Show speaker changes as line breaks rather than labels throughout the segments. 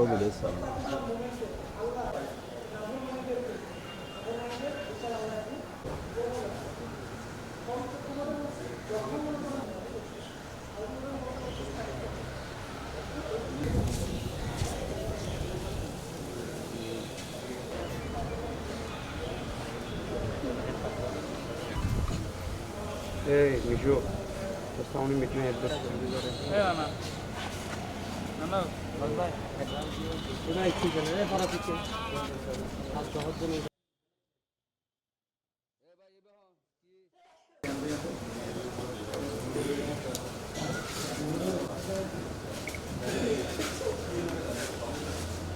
చౌదరి లేదు
సార్ मिशो प्रस्तावनी मिटने address mete na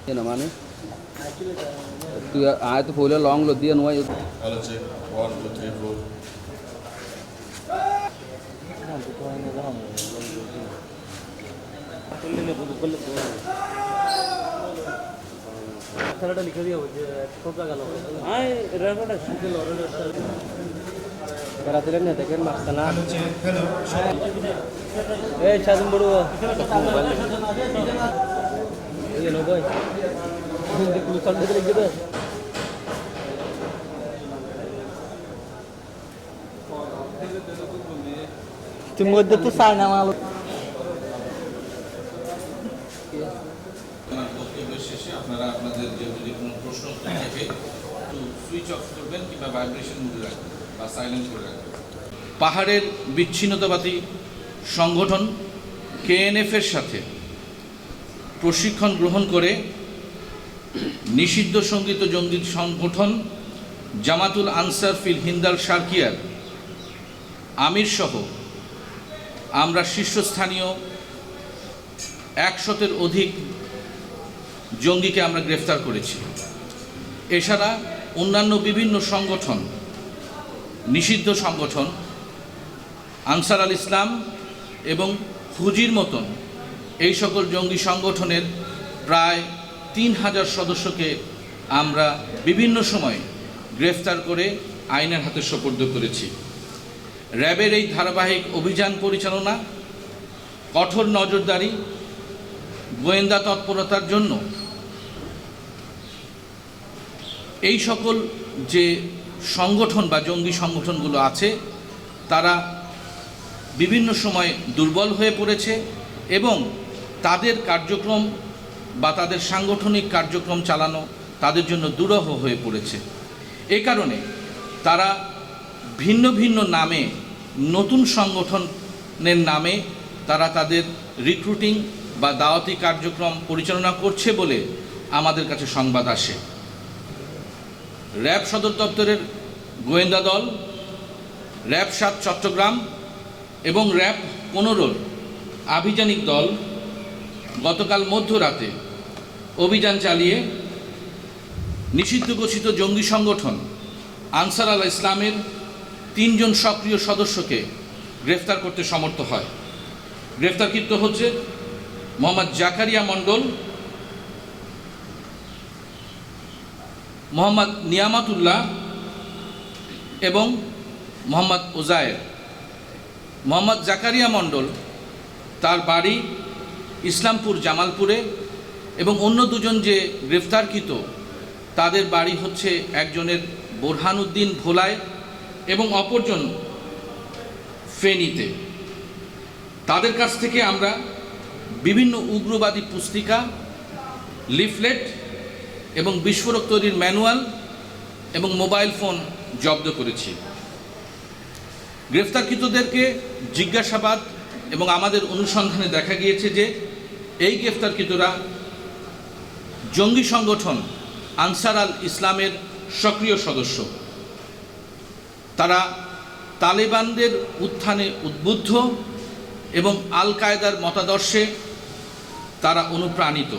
Ini namanya? Tu ah itu folio long lo dia nuai.
Hello, check.
খেলাটা লিখে দিয়ে কোনটা গেল আয় রেডটা শিখে লো রেডটা
Berarti kan ada kan maksana.
এই সাদিন বড় এই নো ভাই দেখুন সামনে লিখে দে তুমি মধ্যে তো চাই না আমার
আমার বক্তব্যের শেষে আপনারা আপনাদের যে যদি কোনো প্রশ্ন থাকে, একটু সুইচ অফ করবেন কিংবা ভাইব্রেশন মুডে রাখবেন বা সাইলেন্ট করে রাখবেন। পাহাড়ের বিচ্ছিন্নতাবাদী সংগঠন কেএনএফ এর সাথে প্রশিক্ষণ গ্রহণ করে নিষিদ্ধ সংগীত জঙ্গি সংগঠন জামাতুল আনসার ফিল হিন্দাল সার্কিয়ার আমির সহ আমরা শীর্ষস্থানীয় একশতের অধিক জঙ্গিকে আমরা গ্রেফতার করেছি। এছাড়া অন্যান্য বিভিন্ন সংগঠন, নিষিদ্ধ সংগঠন, আনসার আল ইসলাম এবং ফুজির মতন এই সকল জঙ্গি সংগঠনের প্রায় তিন হাজার সদস্যকে আমরা বিভিন্ন সময় গ্রেফতার করে আইনের হাতে সোপর্দ করেছি। র্যাবের এই ধারাবাহিক অভিযান পরিচালনা, কঠোর নজরদারি, গোয়েন্দা তৎপরতার জন্য এই সকল যে সংগঠন বা জঙ্গি সংগঠনগুলো আছে, তারা বিভিন্ন সময় দুর্বল হয়ে পড়েছে এবং তাদের কার্যক্রম বা তাদের সাংগঠনিক কার্যক্রম চালানো তাদের জন্য দুরহ হয়ে পড়েছে। এ কারণে তারা ভিন্ন ভিন্ন নামে নতুন সংগঠনের নামে তারা তাদের রিক্রুটিং বা দাওয়াতি কার্যক্রম পরিচালনা করছে বলে আমাদের কাছে সংবাদ আসে। র্যাব সদর দপ্তরের গোয়েন্দা দল, র্যাব সাত চট্টগ্রাম এবং র্যাব পনেরোর আভিযানিক দল গতকাল মধ্যরাতে অভিযান চালিয়ে নিষিদ্ধ ঘোষিত জঙ্গি সংগঠন আনসার আল ইসলামের তিনজন সক্রিয় সদস্যকে গ্রেফতার করতে সমর্থ হয়। গ্রেফতারকৃত হচ্ছে মোহাম্মদ জাকারিয়া মণ্ডল মোহাম্মদ নিয়ামাতুল্লাহ এবং মোহাম্মদ ওজায়ের মোহাম্মদ জাকারিয়া মণ্ডল তার বাড়ি ইসলামপুর জামালপুরে এবং অন্য দুজন যে গ্রেফতারকৃত, তাদের বাড়ি হচ্ছে একজনের বোরহানুদ্দিন ভোলায় এবং অপরজন ফেনীতে। তাদের কাছ থেকে আমরা বিভিন্ন উগ্রবাদী পুস্তিকা, লিফলেট এবং বিস্ফোরক তৈরির ম্যানুয়াল এবং মোবাইল ফোন জব্দ করেছি। গ্রেফতারকৃতদেরকে জিজ্ঞাসাবাদ এবং আমাদের অনুসন্ধানে দেখা গিয়েছে যে এই গ্রেফতারকৃতরা জঙ্গি সংগঠন আনসার আল ইসলামের সক্রিয় সদস্য। তারা তালেবানদের উত্থানে উদ্বুদ্ধ এবং আল কায়দার মতাদর্শে তারা অনুপ্রাণিত।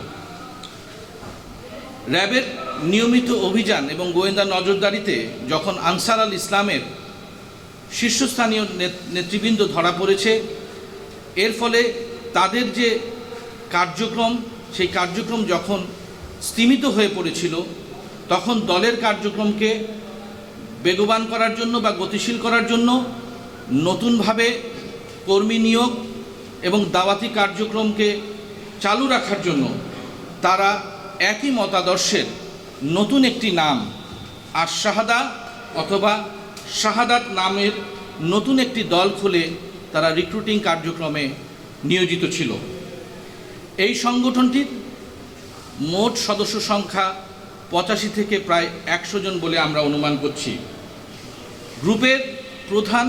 র্যাবের নিয়মিত অভিযান এবং গোয়েন্দা নজরদারিতে যখন আনসার আল ইসলামের শীর্ষস্থানীয় নেত- নেতৃবৃন্দ ধরা পড়েছে, এর ফলে তাদের যে কার্যক্রম, সেই কার্যক্রম যখন স্তীমিত হয়ে পড়েছিল, তখন দলের কার্যক্রমকে বেগবান করার জন্য বা গতিশীল করার জন্য নতুনভাবে কর্মী নিয়োগ এবং দাওয়াতি কার্যক্রমকে চালু রাখার জন্য তারা একই মতাদর্শের নতুন একটি নাম, আর শাহাদা অথবা শাহাদাত নামের নতুন একটি দল খুলে তারা রিক্রুটিং কার্যক্রমে নিয়োজিত ছিল। এই সংগঠনটির মোট সদস্য সংখ্যা পঁচাশি থেকে প্রায় একশো জন বলে আমরা অনুমান করছি। গ্রুপের প্রধান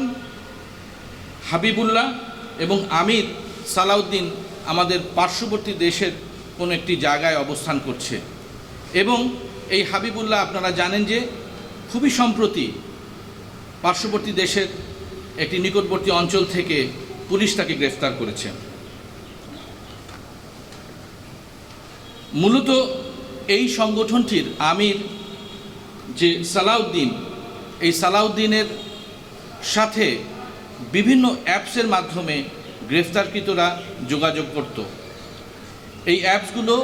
হাবিবুল্লাহ এবং আমির সালাউদ্দিন আমাদের পার্শ্ববর্তী দেশের কোনো একটি জায়গায় অবস্থান করছে। এবং এই হাবিবুল্লাহ আপনারা জানেন যে খুবই সম্প্রতি পার্শ্ববর্তী দেশের একটি নিকটবর্তী অঞ্চল থেকে পুলিশ তাকে গ্রেফতার করেছে। মূলত এই সংগঠনটির আমির যে সালাউদ্দিন, এই সালাউদ্দিনের সাথে বিভিন্ন অ্যাপসের মাধ্যমে গ্রেফতারকৃতরা যোগাযোগ করত। এই অ্যাপসগুলো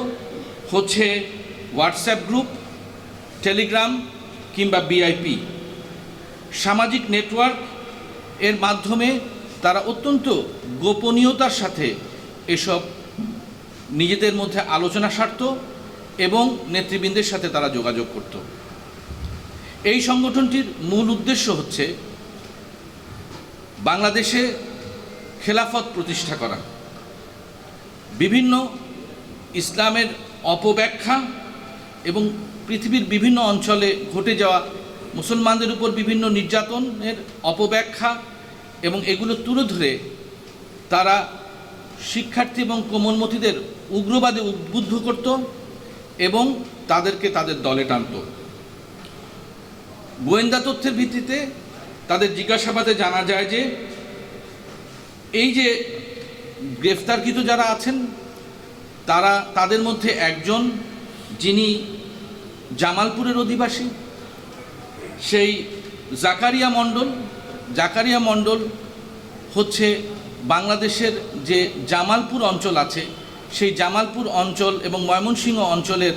হচ্ছে হোয়াটসঅ্যাপ গ্রুপ, টেলিগ্রাম কিংবা বিআইপি সামাজিক নেটওয়ার্ক এর মাধ্যমে তারা অত্যন্ত গোপনীয়তার সাথে এসব নিজেদের মধ্যে আলোচনা সারত এবং নেতৃবৃন্দের সাথে তারা যোগাযোগ করত। এই সংগঠনটির মূল উদ্দেশ্য হচ্ছে বাংলাদেশে খেলাফত প্রতিষ্ঠা করা। বিভিন্ন ইসলামের অপব্যাখ্যা এবং পৃথিবীর বিভিন্ন অঞ্চলে ঘটে যাওয়া মুসলমানদের উপর বিভিন্ন নির্যাতনের অপব্যাখ্যা এবং এগুলো তুলে ধরে তারা শিক্ষার্থী এবং কোমলমতিদের উগ্রবাদে উদ্বুদ্ধ করত এবং তাদেরকে তাদের দলে টানত। গোয়েন্দা তথ্যের ভিত্তিতে তাদের জিজ্ঞাসাবাদে জানা যায় যে, এই যে গ্রেফতারকৃত যারা আছেন তারা তাদের মধ্যে একজন যিনি জামালপুরের অধিবাসী, সেই জাকারিয়া মণ্ডল। জাকারিয়া মণ্ডল হচ্ছে বাংলাদেশের যে জামালপুর অঞ্চল আছে, সেই জামালপুর অঞ্চল এবং ময়মনসিংহ অঞ্চলের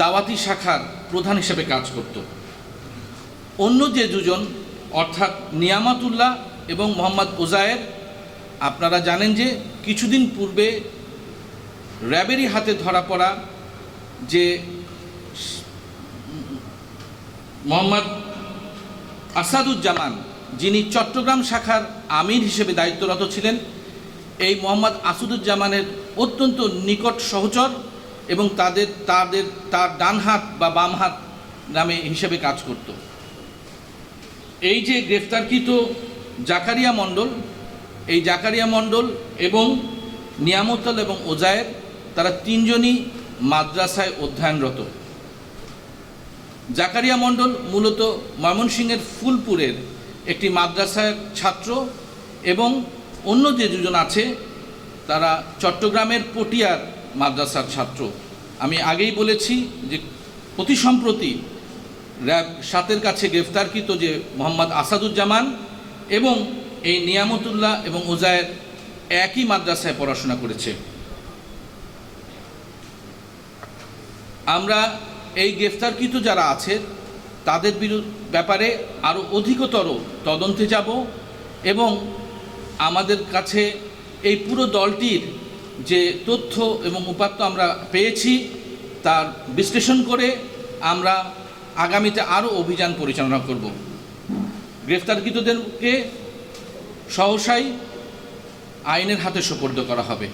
দাওয়াতি শাখার প্রধান হিসেবে কাজ করত। অন্য যে দুজন, অর্থাৎ নিয়ামাতুল্লাহ এবং মোহাম্মদ ওজায়ের, আপনারা জানেন যে কিছুদিন পূর্বে র্যাবেরই হাতে ধরা পড়া যে মোহাম্মদ আসাদুজ্জামান, যিনি চট্টগ্রাম শাখার আমির হিসেবে দায়িত্বরত ছিলেন, এই মোহাম্মদ আসাদুজ্জামানের অত্যন্ত নিকট সহচর এবং তাদের তাদের, তার ডান হাত বা বাম হাত নামে হিসেবে কাজ করত। এই যে গ্রেফতারকৃত জাকারিয়া মণ্ডল, এই জাকারিয়া মণ্ডল এবং নিয়ামতল এবং ওজায়ের তারা তিনজনই মাদ্রাসায় অধ্যয়নরত। জাকারিয়া মণ্ডল মূলত ময়মনসিংহের ফুলপুরের একটি মাদ্রাসার ছাত্র এবং অন্য যে দুজন আছে, তারা চট্টগ্রামের পটিয়ার মাদ্রাসার ছাত্র। আমি আগেই বলেছি যে অতি সম্প্রতি র্যাব সাতের কাছে গ্রেফতারকৃত যে মোহাম্মদ আসাদুজ্জামান এবং এই নিয়ামতুল্লাহ এবং ওজায়ের একই মাদ্রাসায় পড়াশোনা করেছে। আমরা এই গ্রেফতারকৃত যারা আছে, তাদের ব্যাপারে আরও অধিকতর তদন্তে যাব এবং আমাদের কাছে এই পুরো দলটির যে তথ্য এবং উপাত্ত আমরা পেয়েছি, তার বিশ্লেষণ করে আমরা আগামীতে আরও অভিযান পরিচালনা করব। গ্রেফতারকৃতদেরকে সহসাই আইনের হাতে সোপর্দ করা হবে।